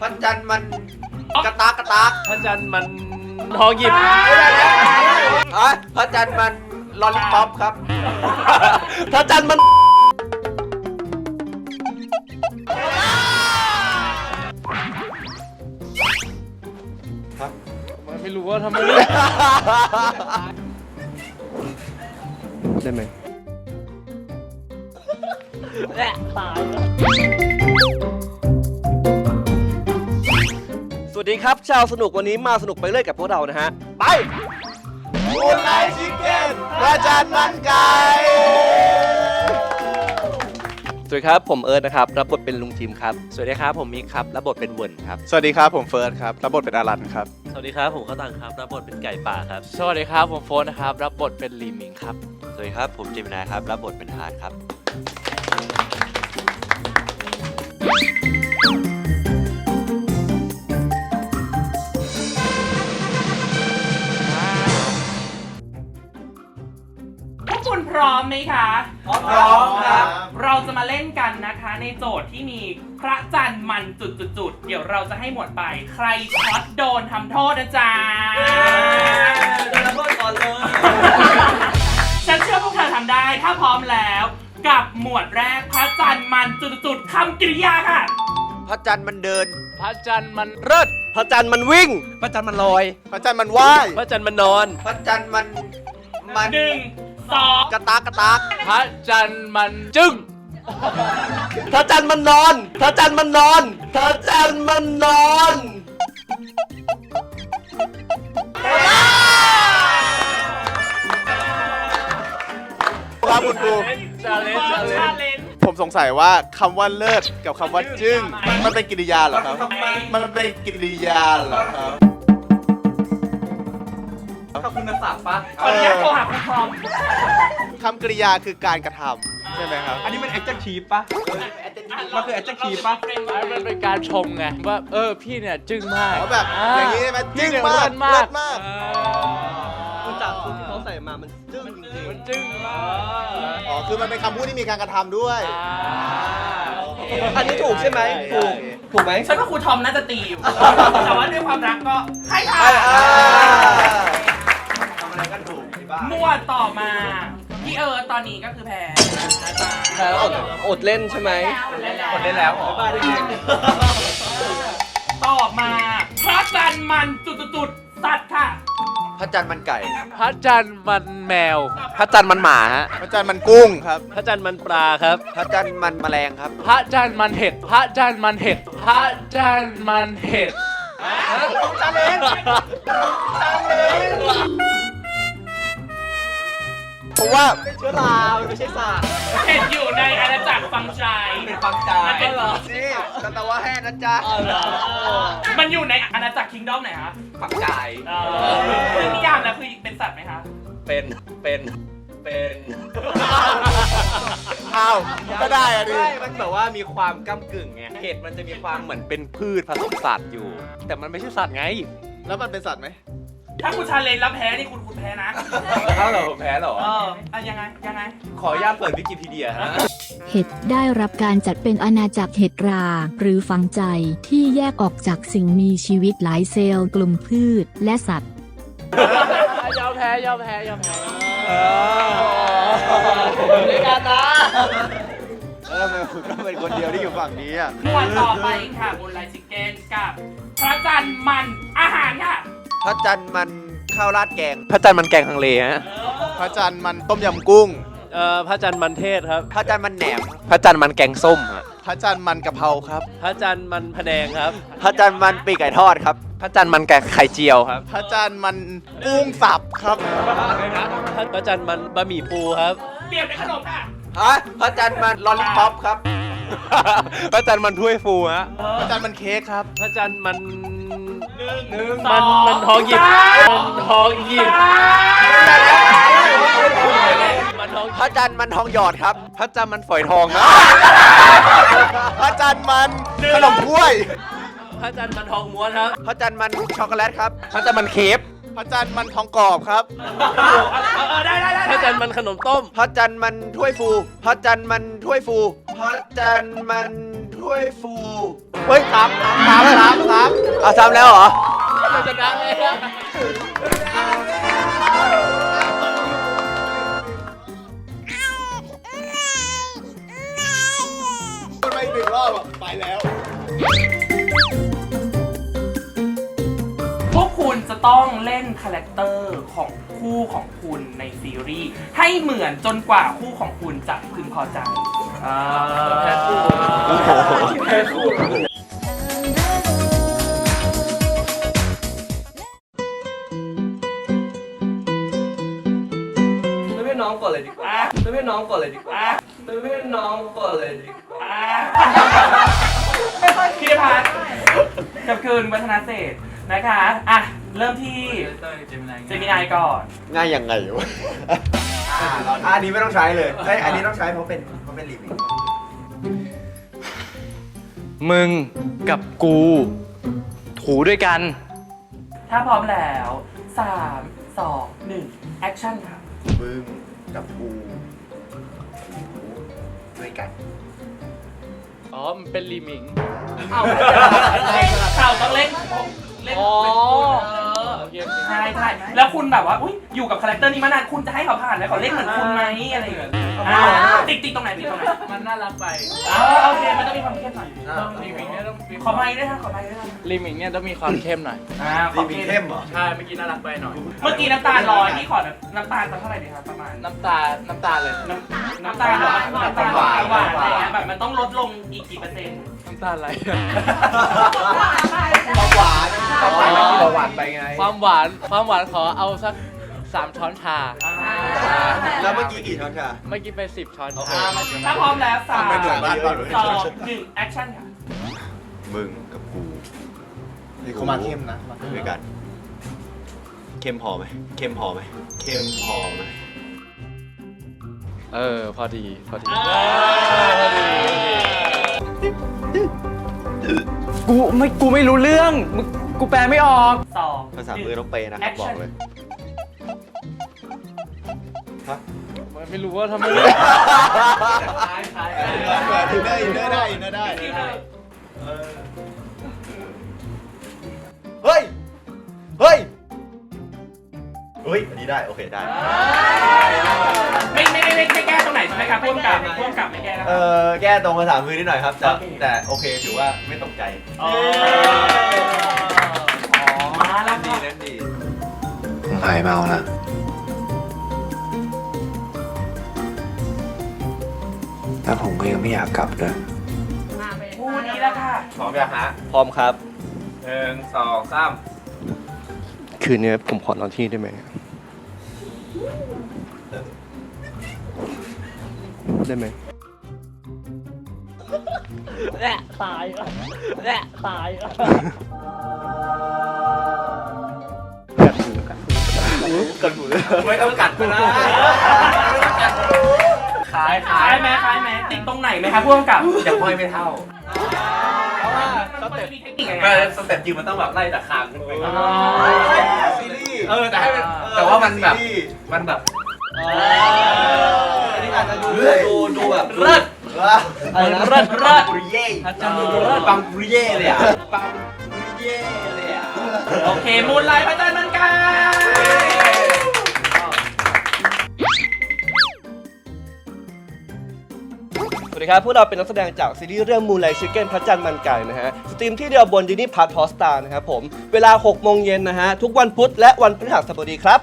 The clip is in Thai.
พระจันทร์มันกระตากกระตากพระจันทร์มันทองหยิบอะพระจันทร์มันลอลลิปอปครับ พระจันทร์มันไม่รู้ว่าทำไมได้ไหม สวัสดีครับ ชาวสนุกวันนี้มาสนุกไปเรื่อยกับพวกเรานะฮะ ไป มูนไลท์ชิคเก้นพระจันทร์มันไก่สวัสดีครับ ผมเอิร์ธนะครับ รับบทเป็นลุงจิมครับ สวัสดีครับ ผมมิกครับ รับบทเป็นเวิร์นครับ สวัสดีครับผมเฟิร์สครับ รับบทเป็นอารันครับ สวัสดีครับผมข้าวตังครับ รับบทเป็นไก่ป่าครับ สวัสดีครับผมโฟนนะครับ รับบทเป็นลีมิงครับ สวัสดีครับ ผมเจมินายครับ รับบทเป็นฮาร์ดครับ พวกคุณพร้อมไหมคะพร้อมครับ เราจะมาเล่นกันนะคะ ในโจทย์ที่มีพระจันทร์มันจุดๆๆเดี๋ยวเราจะให้หมวดไป ใครช็อตโดนทำโทษนะจ๊ะโดนทำโทษก่อนเลย ฉันเชื่อพวกเธอทำได้ ถ้าพร้อมแล้ว กับหมวดแรกพระจันทร์มันจุดๆๆคำกริยาค่ะ พระจันทร์มันเดิน พระจันทร์มันเลิศพระจันทร์มันวิ่ง พระจันทร์มันลอย พระจันทร์มันว่าย พระจันทร์มันนอน พระจันทร์มันมันหนึ่งสองกระตากกระตากพระจันทร์มันจึ้งพระจันทร์มันนอน พระจันทร์มันนอน พระจันทร์มันนอนครับคุณครู ชาเลนจ์ชาเลนชาจ์เลนจ์ผมสงสัยว่าคำว่าเลิศกับคำว่าจึ้งมันเป็นกิริยาเหรอครับ มันเป็นกิริยาเหรอครับขอบคุณศัพท์ปะขออนุญาตโทรหาคุณพร้อมคำกริยาคือการกระทำใช่ไหมครับ อันนี้มัน adjective ปะมันคือ adjective ปะมันเป็นการชมไงว่าเออพี่เนี่ยจึ้งมากอ๋อแบบอย่างนี้ใช่ไหมจึ้งมากเลิศมาก คุณที่เขาใส่มา มันจึ้งจริงมันจึ้งมากอ๋อ คือมันเป็นคำพูดที่มีการกระทำด้วย อ่าอันนี้ถูกใช่ไหมถูกถูกไหม ฉันว่าครูทอมน่าจะตีอยู่แต่ว่าด้วยความรักก็ให้ค่ะ ทำอะไรก็ถูกที่บ้าน หมวดต่อมา พี่เอิร์ธตอนนี้ก็คือแพ้นะจ๊ะแล้วอดอดเล่นใช่ไหม คนได้แล้วต่อมาพระจันทร์มันจุดๆๆสัตว์ค่ะ พระจันทร์มันไก่ พระจันทร์มันแมว พระจันทร์มันหมาฮะ พระจันทร์มันกุ้งครับ พระจันทร์มันปลาครับ พระจันทร์มันแมลงครับ พระจันทร์มันเห็ด พระจันทร์มันเห็ด พระจันทร์มันเห็ดเพราะว่าเชื้อรามันไม่ใช่ศาสตร์เห็นอยู่ในอาณาจักรฟังใจเป็นฟังใจมันเป็นเหรอ นี่กันตะว่าแห้นะจ๊ะมันอยู่ในอาณาจักรคิงดอมไหนคะฟังใจเออซึ่งนิยามแล้วคือเป็นสัตว์ไหมคะเป็น เป็น เป็น อ้าวก็ได้อะดิ ใช่มันแบบว่ามีความก้ากึ่งไง เห็ดมันจะมีความเหมือนเป็นพืชผสมสัตว์อยู่ แต่มันไม่ใช่สัตว์ไง แล้วมันเป็นสัตว์ไหม ถ้าคุณชาเลนจ์แล้วแพ้นี่คุณคุณแพ้นะ ถ้าเราแพ้เหรอ เอออะยังไงยังไง ขออนุญาตเปิดวิกิพีเดียฮะ เห็ดได้รับการจัดเป็นอาณาจักรเห็ดรา หรือฝังใจที่แยกออกจากสิ่งมีชีวิตหลายเซลล์กลุ่มพืชและสัตว์ ยอมแพ้ยอมแพ้ยอมแพ้ด้วยกันนะเออมันก็เป็นคนเดียวที่อยู่ฝั่งนี้อะ หมวดต่อไปค่ะบนไลน์ชิคเก้นกับ พระจันทร์มันอาหารค่ะ พระจันทร์มันข้าวราดแกง พระจันทร์มันแกงฮังเลฮะพระจันทร์มันต้มยำกุ้ง เอ่อพระจันทร์มันเทศครับ พระจันทร์มันแหนม พระจันทร์มันแกงส้มฮะพระจันทร์มันกะเพราครับ พระจันทร์มันพะแนงครับ พระจันทร์มันปีกไก่ทอดครับ พระจันทร์มันแกงไข่เจียวครับ พระจันทร์มันกุ้งสับครับพระจันทร์มันบะหมี่ปูครับเปลี่ยนเป็นขนมค่ะฮะพระจันทร์มันลอลลิปอปครับ พระจันทร์มันถ้วยฟูฮะ พระจันทร์มันเค้กครับ พระจันทร์มันห นึ่งมันมันทองหยิบมันทองหยิบมันทองพระจันทร์มันทองหยอดครับ พระจันทร์มันฝอยทองนะพระจันทร์มันขนมถ้วย พระจันทร์มันทองม้วนครับพระจันทร์มันช็อกโกแลตครับ พระจันทร์มันเคฟพระจันทร์มันทองกรอบครับเออได้ได้ได้พระจันทร์มันขนมต้ม พระจันทร์มันถ้วยฟู พระจันทร์มันถ้วยฟู พระจันทร์มัน ถ้วยฟูเฮ้ยถามถามถามถามเอาซ้ำแล้วเหรอมันจะดังเลยอะมันไปหนึ่งรอบอะไปแล้ว พวกคุณจะต้องเล่นคาแรคเตอร์ของคู่ของคุณในซีรีส์ให้เหมือนจนกว่าคู่ของคุณจะพึงพอใจอ่า ไม่เป็นน้องก่อนเลยดีกว่าไม่เป็นน้องก่อนเลยดีกว่าไม่เป็นน้องก่อนเลยดีกว่าอ่าพี่พัฒน์กับคืนวัฒนาเศรษฐ์นะคะ อะ เริ่มที่เจมินายก่อนง่ายยังไงวะอันนี้ไม่ต้องใช้เลยเอ้ยอันนี้ต้องใช้เพราะเป็นเพราะเป็นรีวิว มึงกับกู ถูด้วยกัน ถ้าพร้อมแล้ว 3 2 1 แอคชั่นค่ะ มึงกับกูด้วยกัน อ๋อ มันเป็นรีมิงเอาข่าวต้องเล่นเล่นอ๋อเออโอเค ใช่ใช่แล้วคุณแบบว่าอุ้ยอยู่กับคาแรคเตอร์นี้มานานคุณจะให้เขาผ่านไหมเขาเล่นเหมือนคุณไหมอะไรอย่างเงี้ยอ่าติ๊กติ๊กตรงไหนติ๊กตรงไหนมันน่ารักไปอ๋อโอเคมันต้องมีความเข้มหน่อยต้องรีมิงเนี่ยต้องมีขอไม้ด้วยค่ะขอไม้ด้วยค่ะรีมิงเนี่ยต้องมีความเข้มหน่อยอ่าขรีอวิวเข้มเข้มเหรอใช่เมื่อกี้น่ารักไปหน่อยเมื่อกี้น้ำตาลร้อยพี่ขอน้ำตาลสักเท่าไหร่ดีครับประมาณน้ำตาน้ำตาเลยน้ำน้ำตาลหวานน้ำตาลหวานหวานอะไรเงี้ยแบบมันต้องลดลงอีกกี่เปอร์เซ็นต์น้ำตาอะไรเบาหวาน เบาหวานเบาหวานไปไง ความหวานความหวานขอเอาสักสามช้อนชา แล้วเมื่อกี้กี่ช้อนชาเมื่อกี้ไปสิบช้อนชา ถ้าพร้อมแล้วสามไม่เหมือนบ้านบ้านเหมือน สองหนึ่งแอคชั่นค่ะ มึงกับกูนี่เขามาเข้มนะด้วยกันเข้มพอไหมเข้มพอไหมเข้มพอไหมเออ พอดี พอดี กูไม่กูไม่รู้เรื่องมึง กูแปลไม่ออกสองภาษามือต้องเปย์นะครับบอกเลยไม่รู้ว่าทำไมอินเนอร์อินเนอร์ได้อินเนอร์ได้เฮ้ย เฮ้ย เฮ้ย อันนี้ได้โอเคได้ ไม่ไม่ไม่ไม่แก้ตรงไหนใช่ไหมครับพ่วงกับพ่วงกับไม่แก้นะคเอรับอแก้ตรงภาษามือนิดหน่อยครับ แต่โอเคแต่โอเคถือว่าไม่ตกใจ มายเมาแล้วแล้วผมก็ยังไม่อยากกลับด้วย คู่นี้แล้วค่ะพร้อมยังฮะพร้อมครับ หนึ่งสองสามคืนนี้ผมขอนอนที่นี่ได้ไหมได้ไหมแหละตายแหละตาย ไม่ต้องกัดก็ได้คล้ายคล้ายไหมคล้ายไหมติดตรงไหนไหมครับพ่วงกับยังห้อยไม่เท่ามันจะมีเทคนิคยังไงไม่ครับสเต็ปจริงมันต้องแบบไล่จากคางขึ้นไปก่อนอ๋อซีรีส์เออแต่ให้มันแต่ว่ามันแบบซีรีส์มันแบบอันนี้อาจจะดูดูดูแบบเลิศอะไรนะเลิศเลิศบุริเย่อาจารย์เลิศปังบุริเย่เลยอะปังบุริเย่เลยอะโอเคมูลไลท์พระจันทร์มันกา วัสดีครับ พวกเราเป็นนักแสดงจากซีรีส์เรื่องมูลไลชิเก้นพระจันทร์มันไก่นะฮะ สตรีมที่เดียวบนดินี่พาร์ทฮอสตานะครับผม เวลา6โมงเย็นนะฮะ ทุกวันพุธและวันพฤหัสบดีครับ